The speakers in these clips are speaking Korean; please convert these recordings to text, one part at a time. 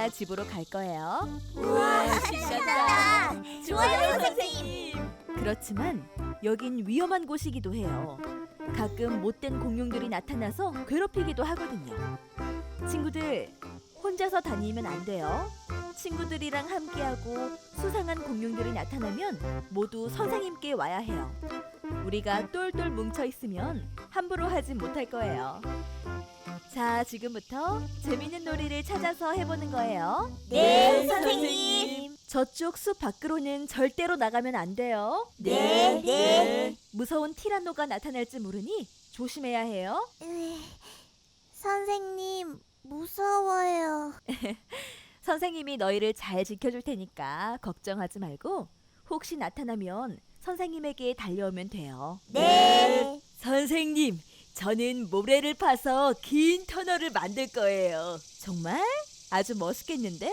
놀다가 집으로 갈 거예요. 우와, 신난다. 좋아요, 선생님. 그렇지만 여긴 위험한 곳이기도 해요. 가끔 못된 공룡들이 나타나서 괴롭히기도 하거든요. 친구들, 혼자서 다니면 안 돼요. 친구들이랑 함께하고 수상한 공룡들이 나타나면 모두 선생님께 와야 해요. 우리가 똘똘 뭉쳐 있으면 함부로 하진 못할 거예요. 자, 지금부터 재밌는 놀이를 찾아서 해보는 거예요. 네, 선생님. 저쪽 숲 밖으로는 절대로 나가면 안 돼요. 네, 네. 무서운 티라노가 나타날지 모르니 조심해야 해요. 으, 선생님, 무서워요. 선생님이 너희를 잘 지켜줄 테니까 걱정하지 말고 혹시 나타나면 선생님에게 달려오면 돼요. 네. 선생님, 저는 모래를 파서 긴 터널을 만들 거예요. 정말? 아주 멋있겠는데?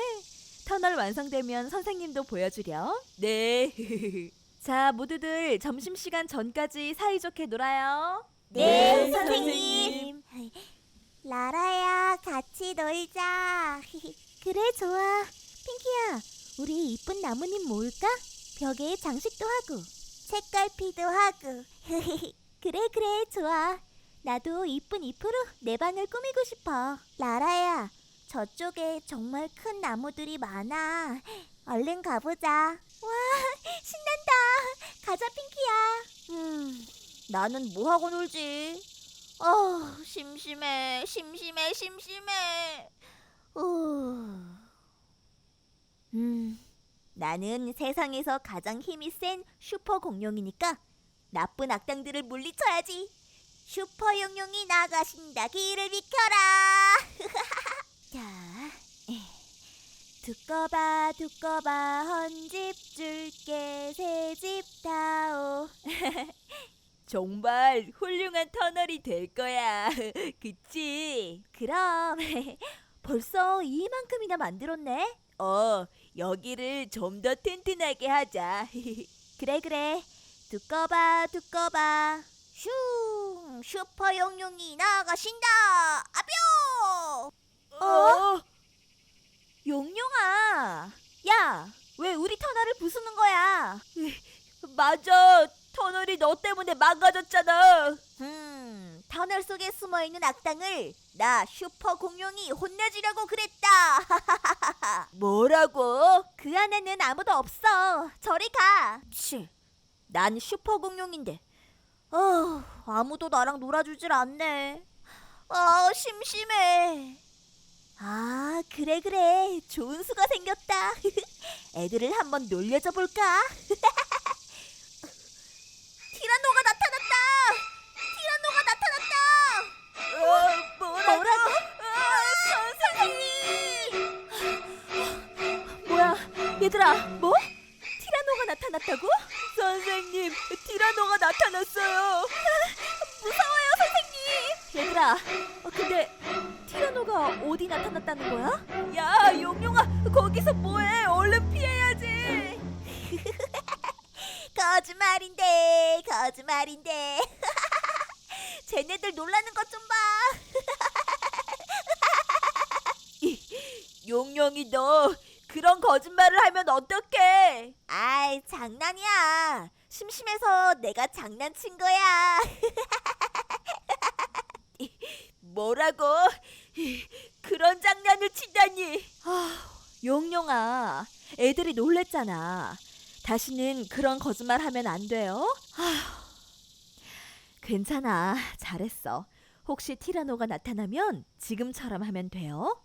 터널 완성되면 선생님도 보여주렴. 네. 자, 모두들 점심시간 전까지 사이좋게 놀아요. 네, 선생님. 라라야, 같이 놀자. 그래, 좋아. 핑키야, 우리 이쁜 나뭇잎 모을까? 벽에 장식도 하고, 색깔피도 하고. 그래, 그래, 좋아. 나도 이쁜 잎으로 내 방을 꾸미고 싶어. 라라야, 저쪽에 정말 큰 나무들이 많아. 얼른 가보자. 와, 신난다. 가자, 핑키야. 음, 나는 뭐 하고 놀지? 어, 심심해, 심심해, 심심해. 우. 음, 나는 세상에서 가장 힘이 센 슈퍼 공룡이니까 나쁜 악당들을 물리쳐야지. 슈퍼 용룡이 나가신다. 길을 비켜라. 자, 에. 두꺼봐, 두꺼봐, 헌집 줄게, 새집 다오. 정말 훌륭한 터널이 될 거야. 그치? 그럼 벌써 이만큼이나 만들었네. 어, 여기를 좀 더 튼튼하게 하자. 그래 그래. 두꺼봐 두꺼봐. 슝 슈퍼 용룡이 나가신다. 아뿅. 어? 용룡아. 야, 왜 우리 터널을 부수는 거야? 맞아. 터널이 너 때문에 망가졌잖아. 음, 터널 속에 숨어 있는 악당을 나 슈퍼 공룡이 혼내주려고 그랬다. 뭐라고? 그 안에는 아무도 없어. 저리 가. 치, 난 슈퍼 공룡인데. 어, 아무도 나랑 놀아주질 않네. 아, 심심해. 아, 그래 그래. 좋은 수가 생겼다. 애들을 한번 놀려줘 볼까? 얘들아, 뭐? 티라노가 나타났다고? 선생님, 티라노가 나타났어요. 무서워요, 선생님. 얘들아, 어, 근데 티라노가 어디 나타났다는 거야? 야, 용용아, 거기서 뭐해? 얼른 피해야지. 거짓말인데, 거짓말인데. 쟤네들 놀라는 것 좀 봐. 용용이 너 그런 거짓말을 하면 어떡해? 아이, 장난이야. 심심해서 내가 장난친 거야. 뭐라고? 그런 장난을 치다니. 아, 용용아, 애들이 놀랬잖아. 다시는 그런 거짓말 하면 안 돼요. 아, 괜찮아. 잘했어. 혹시 티라노가 나타나면 지금처럼 하면 돼요.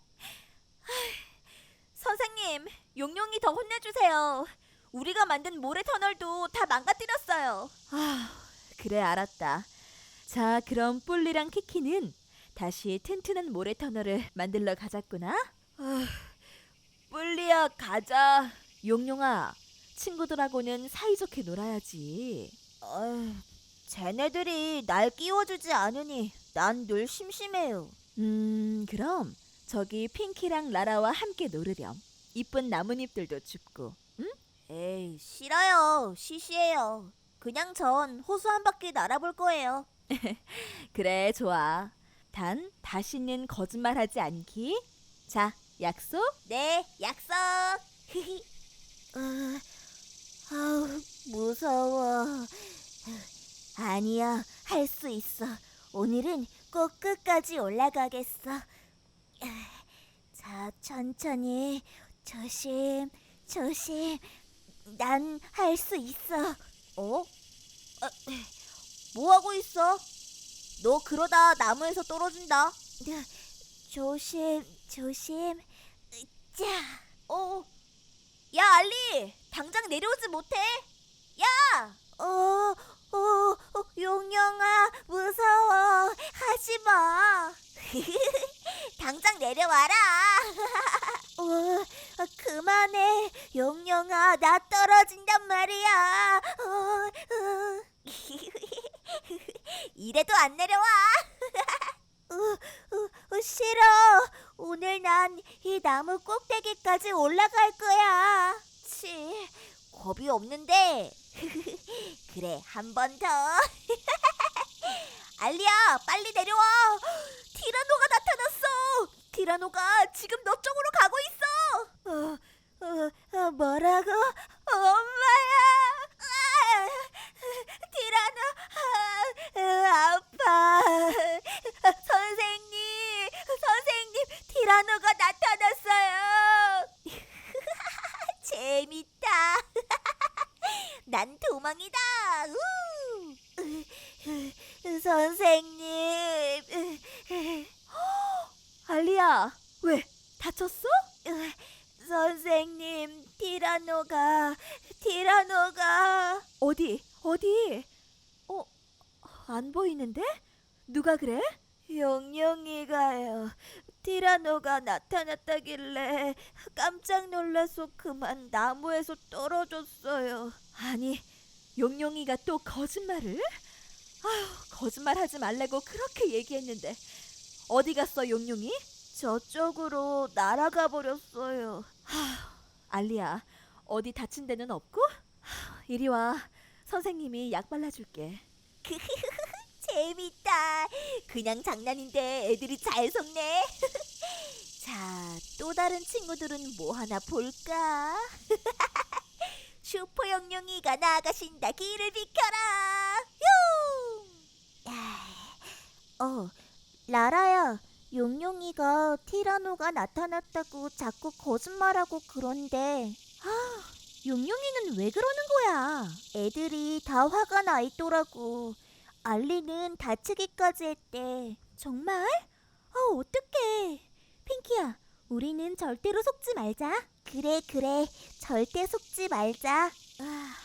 용용이 더 혼내주세요. 우리가 만든 모래 터널도 다 망가뜨렸어요. 아, 그래 알았다. 자, 그럼 뿔리랑 키키는 다시 튼튼한 모래 터널을 만들러 가자꾸나. 아, 뿔리야 가자. 용용아, 친구들하고는 사이좋게 놀아야지. 어, 쟤네들이 날 끼워주지 않으니 난 늘 심심해요. 음, 그럼 저기 핑키랑 라라와 함께 놀으렴. 이쁜 나뭇잎들도 줍고. 응? 에이, 싫어요. 시시해요. 그냥 전 호수 한 바퀴 날아볼 거예요. 그래, 좋아. 단 다시는 거짓말하지 않기. 자, 약속. 네, 약속. 어, 아우, 무서워. 아니야, 할 수 있어. 오늘은 꼭 끝까지 올라가겠어. 자, 천천히, 조심, 조심. 난 할 수 있어. 어? 어, 뭐 하고 있어? 너 그러다 나무에서 떨어진다. 조심, 조심. 자, 어, 야 알리, 당장 내려오지 못해? 야, 어, 어, 어 용영아, 무서워, 하지 마. 당장 내려와라. 어, 그만해, 용영아, 나 떨어진단 말이야. 어, 어. 이래도 안 내려와. 어, 어, 어, 싫어. 오늘 난 이 나무 꼭대기까지 올라갈 거야. 치, 겁이 없는데. 그래, 한 번 더. 알리야, 빨리 내려와. 티라노가 나타났어. 티라노가 지금 너 쪽으로 가고 있어. 어, 어, 어 뭐라고? 엄마야. 아, 티라노, 아, 아, 아파. 선생님, 선생님, 티라노가 나타났어요. 재밌다. 난 도망이다. 우. 선생님. 알리야, 왜? 다쳤어? 선생님, 티라노가, 티라노가. 어디? 어디? 어, 안 보이는데? 누가 그래? 용용이가요. 티라노가 나타났다길래 깜짝 놀라서 그만 나무에서 떨어졌어요. 아니, 용용이가 또 거짓말을? 아휴, 거짓말 하지 말라고 그렇게 얘기했는데 어디 갔어, 용용이? 저쪽으로 날아가 버렸어요. 알리야, 어디 다친 데는 없고? 하, 이리 와. 선생님이 약 발라줄게. 재밌다. 그냥 장난인데 애들이 잘 속네. 자, 또 다른 친구들은 뭐 하나 볼까? 슈퍼 영룡이가 나가신다. 길을 비켜라. 휴! 어, 라라야. 용용이가 티라노가 나타났다고 자꾸 거짓말하고 그런데 아, 용용이는 왜 그러는 거야? 애들이 다 화가 나 있더라고. 알리는 다치기까지 했대. 정말? 아, 어떡해. 핑키야, 우리는 절대로 속지 말자. 그래, 그래. 절대 속지 말자. 아,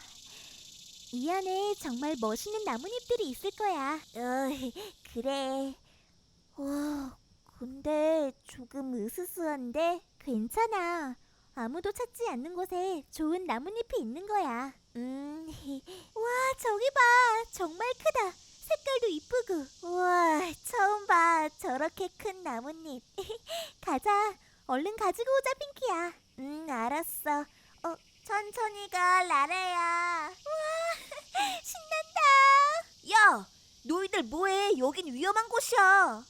이 안에 정말 멋있는 나뭇잎들이 있을 거야. 어, 그래. 와, 근데 조금 으스스한데? 괜찮아. 아무도 찾지 않는 곳에 좋은 나뭇잎이 있는 거야. 음, 와, 저기 봐. 정말 크다. 색깔도 이쁘고. 우와, 처음 봐. 저렇게 큰 나뭇잎. 가자. 얼른 가지고 오자, 핑키야. 응, 알았어. 어, 천천히 가, 라라야. 우와, 신난다. 야, 너희들 뭐해? 여긴 위험한 곳이야.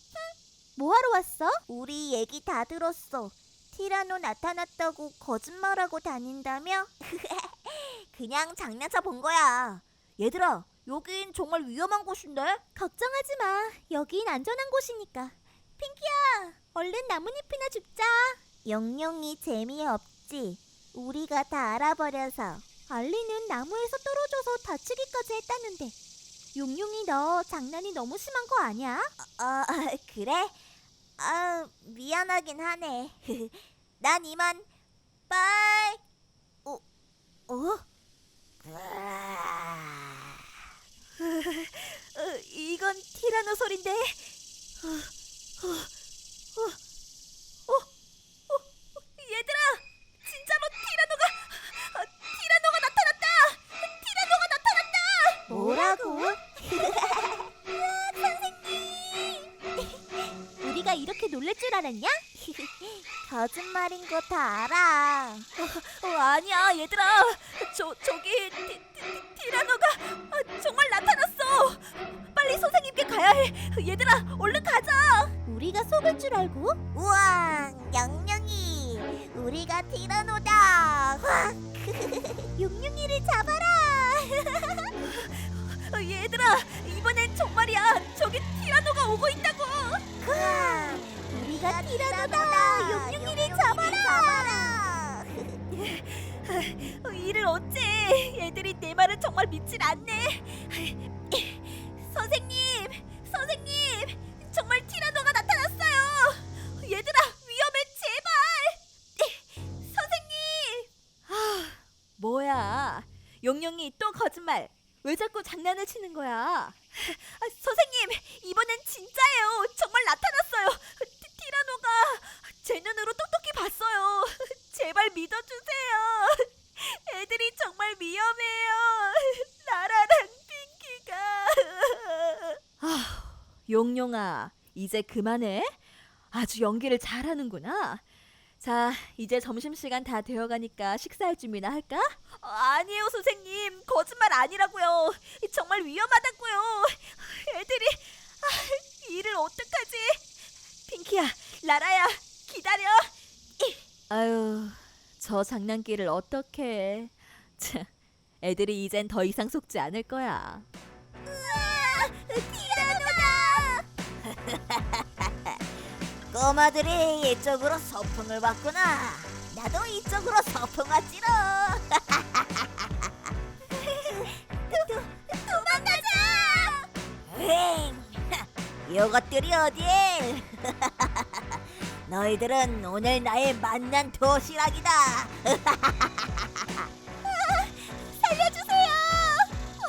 뭐하러 왔어? 우리 얘기 다 들었어. 티라노 나타났다고 거짓말하고 다닌다며? 그냥 장난쳐 본 거야. 얘들아, 여긴 정말 위험한 곳인데? 걱정하지 마. 여긴 안전한 곳이니까. 핑키야, 얼른 나뭇잎이나 줍자. 영영이 재미없지. 우리가 다 알아버려서. 알리는 나무에서 떨어져서 다치기까지 했다는데. 용용이 너 장난이 너무 심한 거 아니야? 어, 그래? 아, 미안하긴 하네. 난 이만 빠이. 어, 어? 어, 이건 티라노 소린데. 어, 어, 어, 말 얘들아, 얼른 가자. 우리가 속을 줄 알고? 우와, 영영이, 우리가 티라노다. 확, 용룡이를 잡아라. 어, 얘들아, 이번엔 정말이야. 저기 티라노가 오고 있다고. 우와, 우리가 티라노다. 용룡이를 잡아라. 어, 이를 어째? 애들이 내 말을 정말 믿질 않네. 용용이 또 거짓말. 왜 자꾸 장난을 치는 거야? 아, 선생님, 이번엔 진짜예요. 정말 나타났어요. 티, 티라노가 제 눈으로 똑똑히 봤어요. 제발 믿어주세요. 애들이 정말 위험해요. 나라랑 핑키가. 아, 용용아, 이제 그만해. 아주 연기를 잘하는구나. 자, 이제 점심시간 다 되어가니까 식사할 준비나 할까? 어, 아니에요, 선생님. 거짓말 아니라고요. 정말 위험하다고요. 애들이 아, 일을 어떡하지? 핑키야, 라라야, 기다려. 아유, 저 장난기를 어떻게? 참, 애들이 이젠 더 이상 속지 않을 거야. 꼬마들이 이쪽으로 소풍을 왔구나. 나도 이쪽으로 소풍 왔지롱. 도, 도망가자. 엥, 이것들이 어디에? 너희들은 오늘 나의 만난 도시락이다. 살려주세요,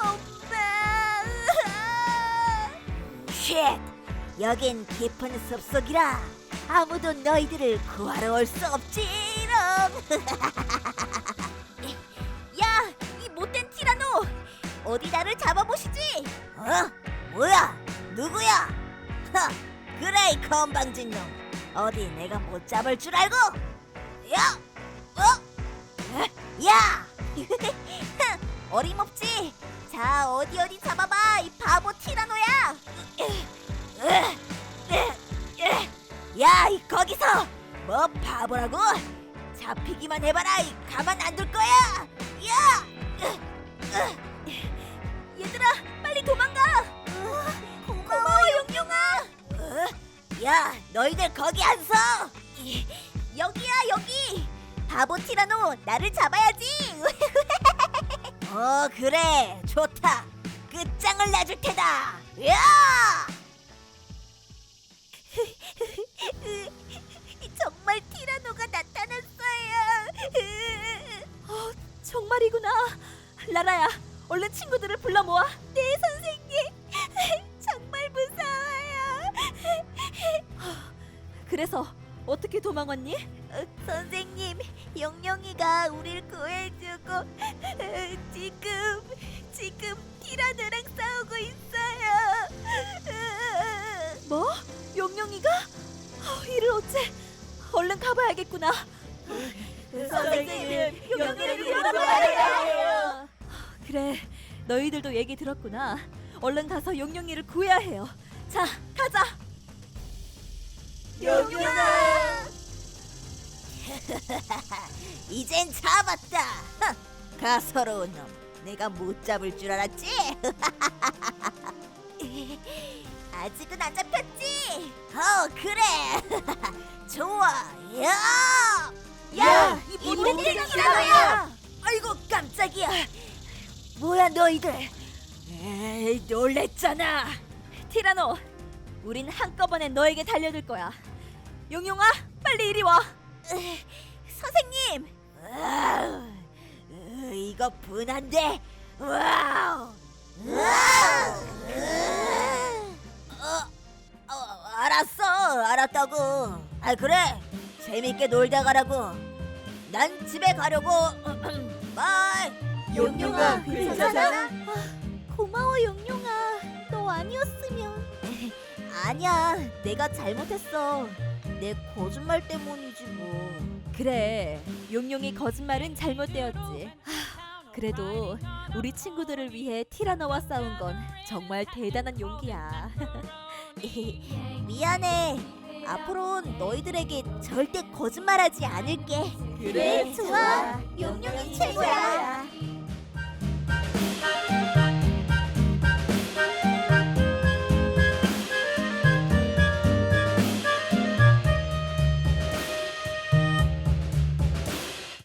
엄마. 쉣! 여긴 깊은 숲속이라 아무도 너희들을 구하러 올 수 없지롱. 야, 이 못된 티라노, 어디 나를 잡아보시지? 어? 뭐야? 누구야? 허, 그래 이 건방진 놈. 어디 내가 못 잡을 줄 알고? 야, 어? 에? 야, 어림없지. 자, 어디 어디 잡아봐, 이 바보 티라노야. 야, 이 거기서 뭐 바보라고? 잡히기만 해봐라, 이 가만 안 둘 거야. 야, 얘들아, 빨리 도망가. 고마워, 용용아. 야, 너희들 거기 안 서. 여기야, 여기. 바보 티라노, 나를 잡아야지. 어, 그래, 좋다. 끝장을 내줄 테다. 야! 정말 티라노가 나타났어요. 어, 정말이구나. 라라야, 얼른 친구들을 불러 모아. 네, 선생님. 정말 무서워요. 그래서 어떻게 도망왔니? 어, 선생님, 용용이가 우릴 구해주고 어, 지금 지금 티라노랑 싸우고 있어요. 뭐? 용용이가? 어, 이를 어째? 얼른 가봐야겠구나. 선생님, 용용이를 구하러 해요. 그래, 너희들도 얘기 들었구나. 얼른 가서 용용이를 구해야 해요. 자, 가자. 용용아! 이젠 잡았다. 헉, 가서로운 놈. 내가 못 잡을 줄 알았지? 아직은 안 잡혔지? 어, 그래. 좋아. 야! 야, 이 티라노야! 티라노야! 아이고 깜짝이야. 뭐야 너희들? 에이, 놀랬잖아. 티라노, 우린 한꺼번에 너에게 달려들 거야. 용용아, 빨리 이리 와. 선생님. 으, 이거 분한데. 와우. 와우. 어, 알았다고. 아 그래, 재밌게 놀다 가라고. 난 집에 가려고. 바이. 용용아, 괜찮아? 고마워 용용아. 너 아니었으면. 아니야, 내가 잘못했어. 내 거짓말 때문이지 뭐. 그래, 용용이 거짓말은 잘못되었지. 하, 그래도 우리 친구들을 위해 티라노와 싸운 건 정말 대단한 용기야. 미안해. 앞으로는 너희들에게 절대 거짓말하지 않을게. 그래, 좋아. 용용이 최고야.